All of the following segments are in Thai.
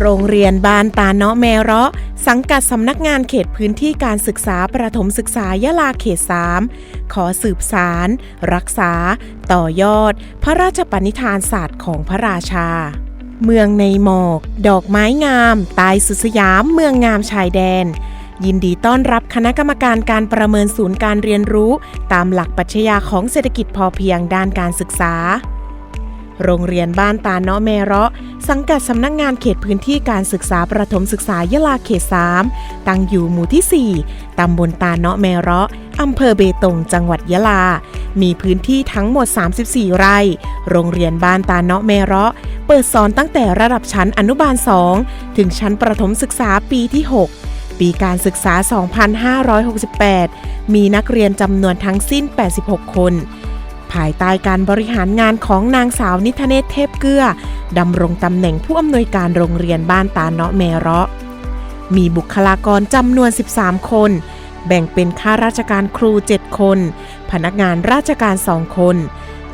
โรงเรียนบ้านตาเนาะแมเราะ สังกัดสำนักงานเขตพื้นที่การศึกษาประถมศึกษายะลาเขต 3 ขอสืบสาร รักษา ต่อยอด พระราชปณิธานศาสตร์ของพระราชา เมืองในหมอก ดอกไม้งาม ตายสุดสยาม เมืองงามชายแดนยินดีต้อนรับคณะกรรมการการประเมินศูนย์การเรียนรู้ ตามหลักปัชญาของเศรษฐกิจพอเพียงด้านการศึกษา โรงเรียนบ้านตาเนาะแมเราะ สังกัดสำนักงงานเขตพื้นที่การศึกษาประถมศึกษายะลาเขต 3 ตั้งอยู่หมู่ที่ 4 ตำบลตาเนาะแมเราะอำเภอเบตงจังหวัดยะลา มีพื้นที่ทั้งหมด 34 ไร่ โรงเรียนบ้านตาเนาะแมเราะ เปิดสอนตั้งแต่ระดับชั้นอนุบาล 2 ถึงชั้นประถมศึกษาปีที่ 6ปีการศึกษา 2568 มีนักเรียนจำนวนทั้งสิ้น 86 คน ภายใต้การบริหารงานของนางสาวนิธเนศเทพเกื้อดำรงตำแหน่งผู้อำนวยการโรงเรียนบ้านตาเนาะแมเราะ มีบุคลากรจำนวน 13 คน แบ่งเป็นข้าราชการครู 7 คน พนักงานราชการ 2 คน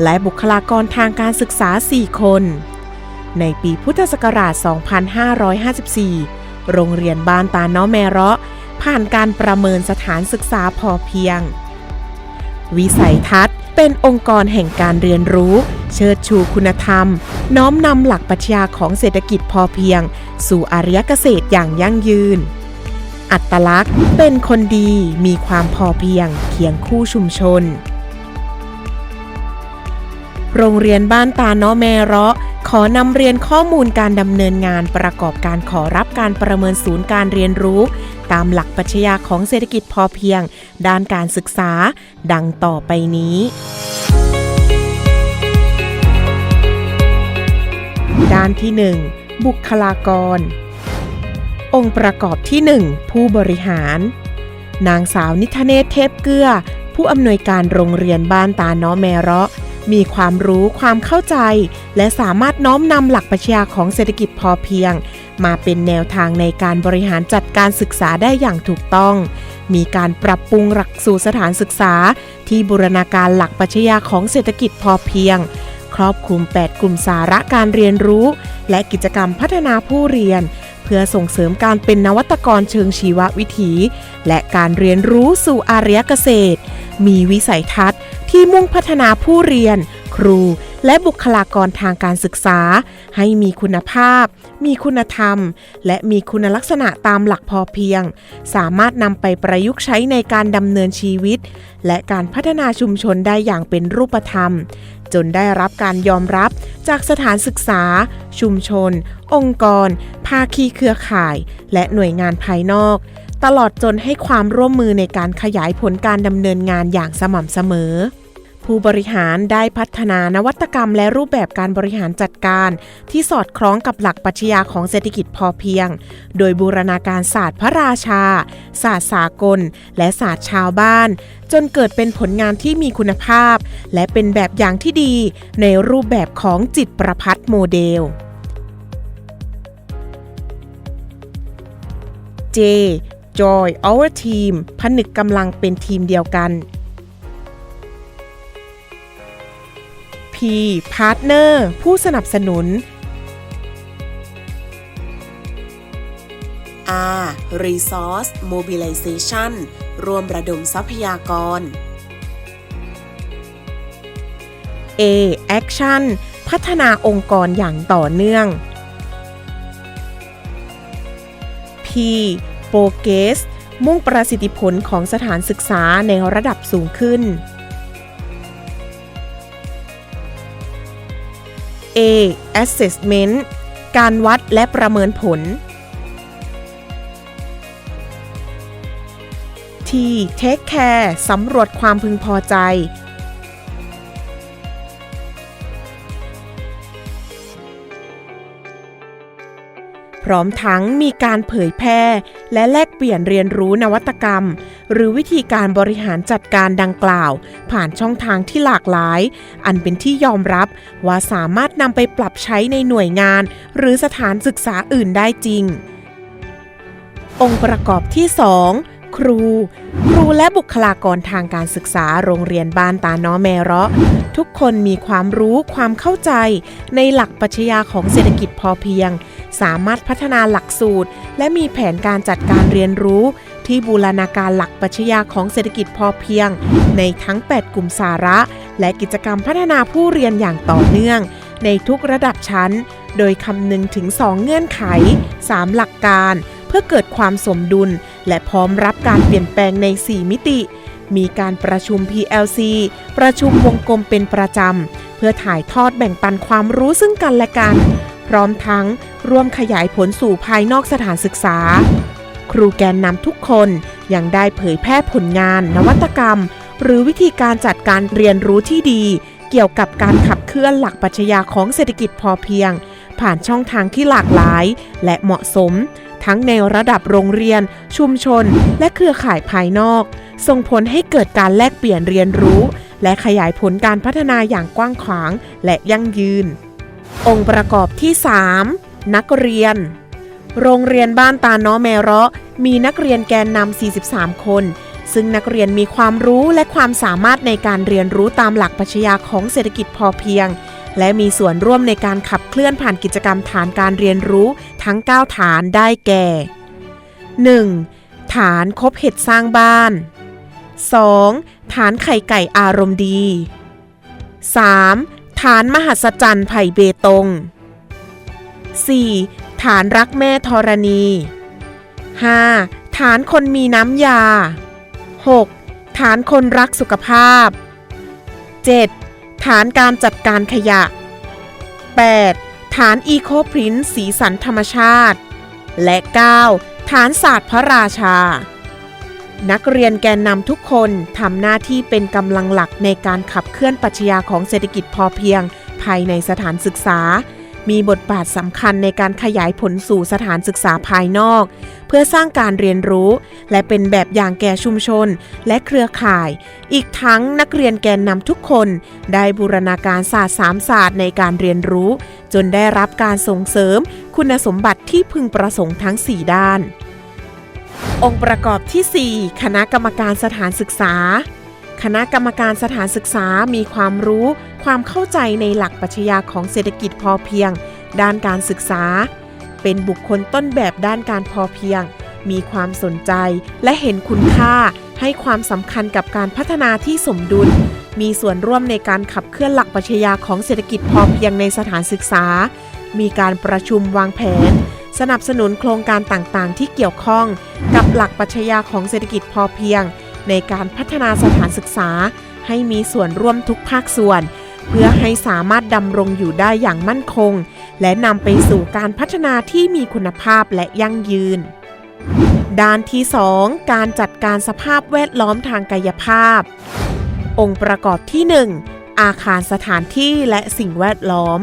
และบุคลากรทางการศึกษา 4 คน ในปีพุทธศักราช 2554 โรงเรียนบ้านตาเนาะแมเราะ ผ่านการประเมินสถานศึกษาพอเพียง วิสัยทัศน์ เป็นองค์กรแห่งการเรียนรู้ เชิดชูคุณธรรม น้อมนำหลักปรัชญาของเศรษฐกิจพอเพียง สู่อารยเกษตรอย่างยั่งยืน อัตลักษณ์เป็นคนดีมีความพอเพียงเคียงคู่ชุมชน โรงเรียนบ้านตาเนาะแมเราะ ขอนำเรียนข้อมูลการดำเนินงานประกอบการขอรับการประเมินศูนย์การเรียนรู้ ตามหลักปัชญาของเศรษฐกิจพอเพียง ด้านการศึกษา ดังต่อไปนี้ด้านที่ 1 บุคลากร องค์ประกอบที่ 1 ผู้บริหาร นางสาวนิธเนศเทพเกลือ ผู้อำนวยการโรงเรียนบ้านตาเนาะแมเราะ มีความรู้ความเข้าใจ และสามารถน้อมนำหลักปรัชญาของเศรษฐกิจพอเพียง มาเป็นแนวทางในการบริหารจัดการศึกษาได้อย่างถูกต้อง มีการปรับปรุงหลักสูตรสถานศึกษา ที่บูรณาการหลักปรัชญาของเศรษฐกิจพอเพียง ครอบคลุม 8 กลุ่มสาระการเรียนรู้ และกิจกรรมพัฒนาผู้เรียน เพื่อส่งเสริมการเป็นนวัตกรเชิงชีววิถี และการเรียนรู้สู่อารยเกษตร มีวิสัยทัศน์ ที่มุ่งพัฒนาผู้เรียน ครู และบุคลากรทางการศึกษา ให้มีคุณภาพ มีคุณธรรม และมีคุณลักษณะตามหลักพอเพียง สามารถนำไปประยุกต์ใช้ในการดำเนินชีวิต และการพัฒนาชุมชนได้อย่างเป็นรูปธรรม จนได้รับการยอมรับจากสถานศึกษา ชุมชน องค์กร ภาคีเครือข่าย และหน่วยงานภายนอกตลอดจนให้ความร่วมมือในการขยายผลการดำเนินงานอย่างสม่ำเสมอ ผู้บริหารได้พัฒนานวัตกรรมและรูปแบบการบริหารจัดการ ที่สอดคล้องกับหลักปรัชญาของเศรษฐกิจพอเพียง โดยบูรณาการศาสตร์พระราชา ศาสตร์สากล และศาสตร์ชาวบ้าน จนเกิดเป็นผลงานที่มีคุณภาพ และเป็นแบบอย่างที่ดีในรูปแบบของจิตประพัฒโมเดล J Joy Our Team ผนึกกำลังเป็นทีมเดียวกัน Partner ผู้สนับสนุน R Resource Mobilization รวมระดมทรัพยากร A Action พัฒนาองค์กรอย่างต่อเนื่อง P Progress มุ่งประสิทธิผลของสถานศึกษาในระดับสูงขึ้น A assessment การวัดและประเมินผล T take care สำรวจความพึงพอใจ พร้อมทั้งมีการเผยแพร่และแลกเปลี่ยนเรียนรู้นวัตกรรม หรือวิธีการบริหารจัดการดังกล่าว ผ่านช่องทางที่หลากหลาย อันเป็นที่ยอมรับว่าสามารถนำไปปรับใช้ในหน่วยงาน หรือสถานศึกษาอื่นได้จริง องค์ประกอบที่ 2ครู ครูและบุคลากรทางการศึกษาโรงเรียนบ้านตาน้อแมเราะ ทุกคนมีความรู้ความเข้าใจ ในหลักปัชญาของเศรษฐกิจพอเพียง สามารถพัฒนาหลักสูตร และมีแผนการจัดการเรียนรู้ ที่บูรณาการหลักปัชญาของเศรษฐกิจพอเพียง ในทั้ง 8 กลุ่มสาระ และกิจกรรมพัฒนาผู้เรียนอย่างต่อเนื่อง ในทุกระดับชั้น โดยคำนึงถึง 2 เงื่อนไข 3 หลักการ เพื่อเกิดความสมดุล และพร้อมรับการเปลี่ยนแปลงใน 4 มิติ มีการประชุม PLC ประชุมวงกลมเป็นประจำ เพื่อถ่ายทอดแบ่งปันความรู้ซึ่งกันและกัน พร้อมทั้งร่วมขยายผลสู่ภายนอกสถานศึกษา ครูแกนนำทุกคนยังได้เผยแพร่ผลงาน นวัตกรรม หรือวิธีการจัดการเรียนรู้ที่ดี เกี่ยวกับการขับเคลื่อนหลักปรัชญาของเศรษฐกิจพอเพียง ผ่านช่องทางที่หลากหลาย และเหมาะสม ทั้งในระดับโรงเรียน ชุมชน และเครือข่ายภายนอก ส่งผลให้เกิดการแลกเปลี่ยนเรียนรู้ และขยายผลการพัฒนาอย่างกว้างขวาง และยั่งยืน องค์ประกอบที่ 3 นักเรียน โรงเรียนบ้านตาน้อแมเราะ มีนักเรียนแกนนำ 43 คน ซึ่งนักเรียนมีความรู้และความสามารถในการเรียนรู้ตามหลักปรัชญาของเศรษฐกิจพอเพียง และมีส่วนร่วมในการขับเคลื่อนผ่านกิจกรรมฐานการเรียนรู้ทั้ง 9 ฐานได้แก่ 1. ฐานคบเห็ดสร้างบ้าน 2. ฐานไข่ไก่อารมณ์ดี 3. ฐานมหัศจรรย์ไผ่เบตง 4. ฐานรักแม่ธรณี 5. ฐานคนมีน้ำยา 6. ฐานคนรักสุขภาพ 7. ฐานการจัดการขยะ 8. ฐานอีโคพรินท์สีสันธรรมชาติ และ 9. ฐานศาสตร์พระราชา นักเรียนแกนนำทุกคนทำหน้าที่เป็นกำลังหลักในการขับเคลื่อนปรัชญาของเศรษฐกิจพอเพียง ภายในสถานศึกษา มีบทบาทสำคัญในการขยายผลสู่สถานศึกษาภายนอก เพื่อสร้างการเรียนรู้ และเป็นแบบอย่างแก่ชุมชน และเครือข่าย อีกทั้งนักเรียนแกนนำทุกคน ได้บูรณาการศาสตร์สามศาสตร์ในการเรียนรู้ จนได้รับการส่งเสริม คุณสมบัติที่พึงประสงค์ทั้ง 4 ด้าน องค์ประกอบที่ 4 คณะกรรมการสถานศึกษา คณะกรรมการสถานศึกษามีความรู้ ความเข้าใจในหลักปรัชญาของเศรษฐกิจพอเพียง ด้านการศึกษา เป็นบุคคลต้นแบบด้านการพอเพียง มีความสนใจและเห็นคุณค่า ให้ความสำคัญกับการพัฒนาที่สมดุล มีส่วนร่วมในการขับเคลื่อนหลักปรัชญาของเศรษฐกิจพอเพียงในสถานศึกษา มีการประชุมวางแผน สนับสนุนโครงการต่างๆ ที่เกี่ยวข้อง กับหลักปรัชญาของเศรษฐกิจพอเพียง ในการพัฒนาสถานศึกษา ให้มีส่วนร่วมทุกภาคส่วน เพื่อให้สามารถดำรงอยู่ได้อย่างมั่นคง และนำไปสู่การพัฒนาที่มีคุณภาพและยั่งยืน ด้านที่ 2 การจัดการสภาพแวดล้อมทางกายภาพ องค์ประกอบที่ 1 อาคารสถานที่และสิ่งแวดล้อม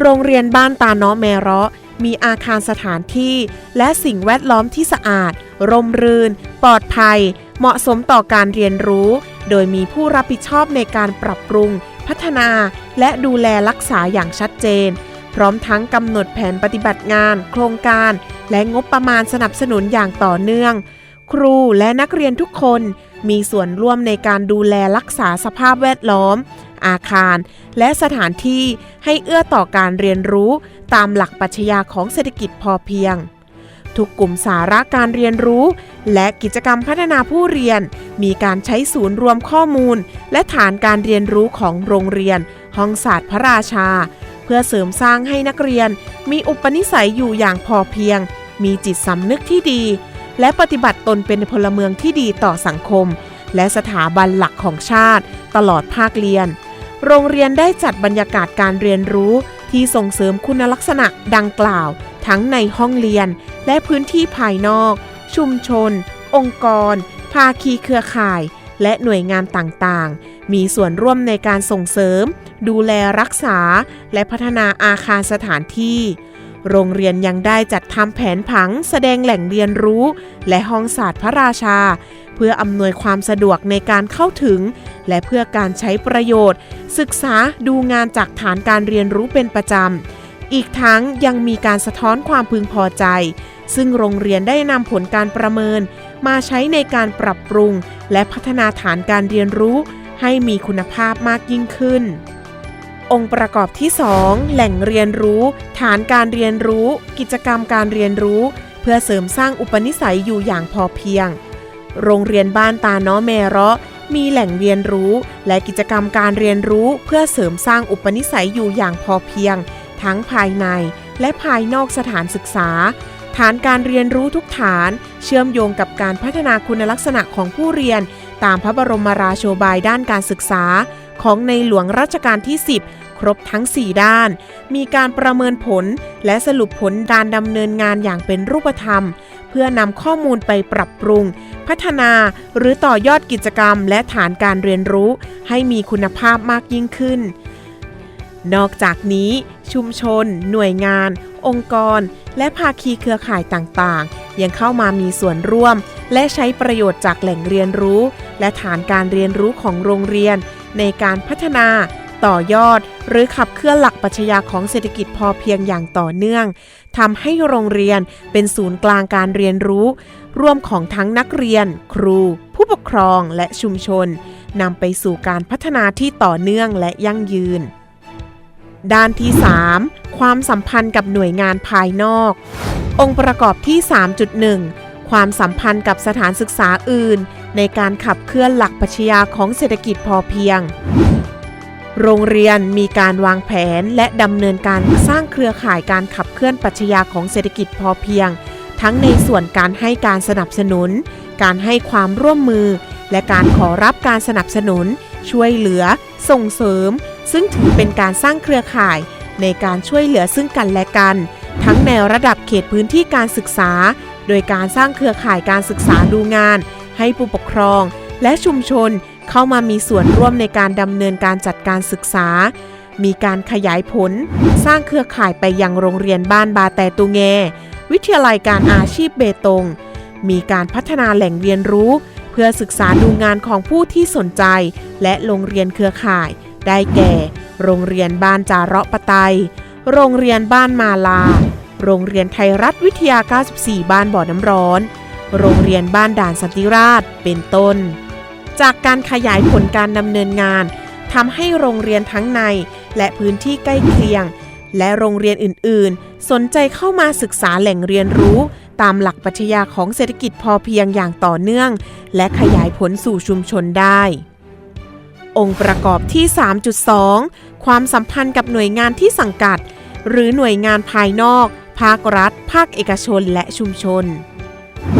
โรงเรียนบ้านตาเนาะแมเราะมีอาคารสถานที่ และสิ่งแวดล้อมที่สะอาด ร่มรื่น ปลอดภัย เหมาะสมต่อการเรียนรู้ โดยมีผู้รับผิดชอบในการปรับปรุง พัฒนา และดูแลรักษาอย่างชัดเจน พร้อมทั้งกำหนดแผนปฏิบัติงาน โครงการ และงบประมาณสนับสนุนอย่างต่อเนื่อง ครูและนักเรียนทุกคนมีส่วนร่วมในการดูแลรักษาสภาพแวดล้อม อาคาร และสถานที่ให้เอื้อต่อการเรียนรู้ ตามหลักปรัชญาของเศรษฐกิจพอเพียง ทุกกลุ่มสาระการเรียนรู้ และกิจกรรมพัฒนาผู้เรียน มีการใช้ศูนย์รวมข้อมูล และฐานการเรียนรู้ของโรงเรียน ห้องศาสตร์พระราชา เพื่อเสริมสร้างให้นักเรียน มีอุปนิสัยอยู่อย่างพอเพียง มีจิตสำนึกที่ดี และปฏิบัติตนเป็นพลเมืองที่ดีต่อสังคม และสถาบันหลักของชาติ ตลอดภาคเรียน โรงเรียนได้จัดบรรยากาศการเรียนรู้ที่ส่งเสริมคุณลักษณะดังกล่าว ทั้งในห้องเรียนและพื้นที่ภายนอก ชุมชน องค์กร ภาคีเครือข่าย และหน่วยงานต่างๆ มีส่วนร่วมในการส่งเสริม ดูแลรักษา และพัฒนาอาคารสถานที่ โรงเรียนยังได้จัดทำแผนผังแสดงแหล่งเรียนรู้ และห้องศาสตร์พระราชา เพื่ออำนวยความสะดวกในการเข้าถึง และเพื่อการใช้ประโยชน์ ศึกษาดูงานจากฐานการเรียนรู้เป็นประจำ อีกทั้งยังมีการสะท้อนความพึงพอใจ ซึ่งโรงเรียนได้นำผลการประเมิน มาใช้ในการปรับปรุง และพัฒนาฐานการเรียนรู้ ให้มีคุณภาพมากยิ่งขึ้น องค์ประกอบที่ 2 แหล่งเรียนรู้ ฐานการเรียนรู้ กิจกรรมการเรียนรู้ เพื่อเสริมสร้างอุปนิสัยอยู่อย่างพอเพียง โรงเรียนบ้านตาน้อแมราะมีแหล่งเรียนรู้ และกิจกรรมการเรียนรู้ เพื่อเสริมสร้างอุปนิสัยอยู่อย่างพอเพียง ทั้งภายในและภายนอกสถานศึกษา ฐานการเรียนรู้ทุกฐาน เชื่อมโยงกับการพัฒนาคุณลักษณะของผู้เรียน ตามพระบรมราโชบายด้านการศึกษา ของในหลวงรัชกาลที่ 10 ครบทั้ง 4 ด้าน มีการประเมินผล และสรุปผลการดำเนินงานอย่างเป็นรูปธรรม เพื่อนำข้อมูลไปปรับปรุง พัฒนาหรือต่อยอดกิจกรรม และฐานการเรียนรู้ ให้มีคุณภาพมากยิ่งขึ้นนอกจากนี้ ชุมชน หน่วยงาน องค์กร และภาคีเครือข่ายต่างๆ ยังเข้ามามีส่วนร่วม และใช้ประโยชน์จากแหล่งเรียนรู้ และฐานการเรียนรู้ของโรงเรียน ในการพัฒนาต่อยอด หรือขับเคลื่อนหลักปัชญาของเศรษฐกิจพอเพียงอย่างต่อเนื่องทำให้โรงเรียนเป็นศูนย์กลางการเรียนรู้ ร่วมของทั้งนักเรียน ครู ผู้ปกครองและชุมชนนำไปสู่การพัฒนาที่ต่อเนื่องและยั่งยืน ด้านที่ 3 ความสัมพันธ์กับหน่วยงานภายนอก องค์ประกอบที่ 3.1 ความสัมพันธ์กับสถานศึกษาอื่น ในการขับเคลื่อนหลักปรัชญาของเศรษฐกิจพอเพียง โรงเรียนมีการวางแผนและดำเนินการสร้างเครือข่ายการขับเคลื่อนปรัชญาของเศรษฐกิจพอเพียง ทั้งในส่วนการให้การสนับสนุน การให้ความร่วมมือ และการขอรับการสนับสนุน ช่วยเหลือ ส่งเสริม ซึ่งถือเป็นการสร้างเครือข่ายในการช่วยเหลือซึ่งกันและกัน ทั้งในระดับเขตพื้นที่การศึกษา โดยการสร้างเครือข่ายการศึกษาดูงาน ให้ผู้ปกครอง และชุมชนเข้ามามีส่วนร่วมในการดำเนินการจัดการศึกษา มีการขยายผล สร้างเครือข่ายไปยังโรงเรียนบ้านบาแต่ตุงแงวิทยาลัยการอาชีพเบตง มีการพัฒนาแหล่งเรียนรู้ เพื่อศึกษาดูงานของผู้ที่สนใจ และโรงเรียนเครือข่าย ได้แก่ โรงเรียนบ้านจาระปะไต โรงเรียนบ้านมาลา โรงเรียนไทยรัฐวิทยา 94 บ้านบ่อน้ำร้อน โรงเรียนบ้านด่านสันติราชเป็นต้น จากการขยายผลการดำเนินงานทำให้โรงเรียนทั้งในและพื้นที่ใกล้เคียง และโรงเรียนอื่น ๆ สนใจเข้ามาศึกษาแหล่งเรียนรู้ตามหลักปรัชญาของเศรษฐกิจพอเพียงอย่างต่อเนื่อง และขยายผลสู่ชุมชนได้ องค์ประกอบที่ 3.2 ความสัมพันธ์กับหน่วยงานที่สังกัด หรือหน่วยงานภายนอก ภาครัฐ ภาคเอกชน และชุมชน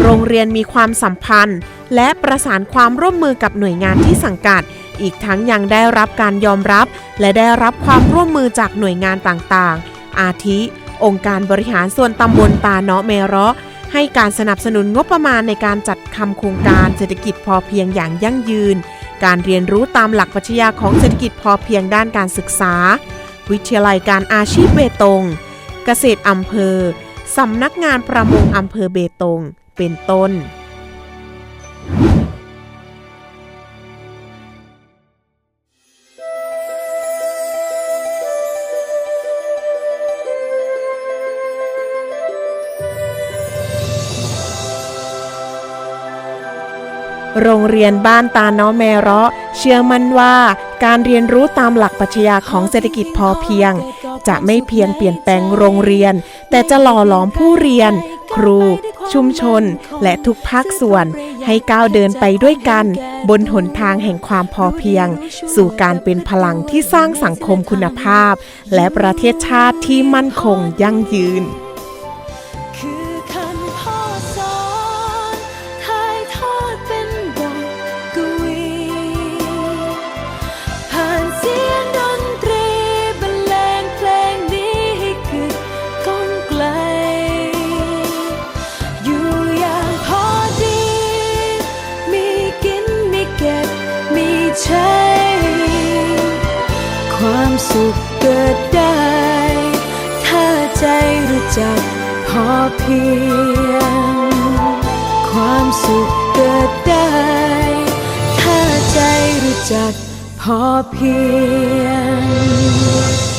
โรงเรียนมีความสัมพันธ์ และประสานความร่วมมือกับหน่วยงานที่สังกัด อีกทั้งยังได้รับการยอมรับ และได้รับความร่วมมือจากหน่วยงานต่างๆ อาทิ องค์การบริหารส่วนตำบลตาเนาะเมราะให้การสนับสนุนงบประมาณในการจัดทำโครงการเศรษฐกิจพอเพียงอย่างยั่งยืน การเรียนรู้ตามหลักปรัชญาของเศรษฐกิจพอเพียงด้านการศึกษา วิทยาลัยการอาชีพเบตง เกษตรอำเภอ สำนักงานประมงอำเภอเบตง เป็นต้น โรงเรียนบ้านตาเนาะแมเราะ เชื่อมั่นว่าการเรียนรู้ตามหลักปรัชญาของเศรษฐกิจพอเพียง จะไม่เพียงเปลี่ยนแปลงโรงเรียน แต่จะหล่อหลอมผู้เรียน ครู ชุมชน และทุกภาคส่วน ให้ก้าวเดินไปด้วยกัน บนหนทางแห่งความพอเพียง สู่การเป็นพลังที่สร้างสังคมคุณภาพ และประเทศชาติที่มั่นคงยั่งยืน สุขเกิดได้ ถ้าใจรู้จักพอเพียง ความสุขเกิดได้ ถ้าใจรู้จักพอเพียง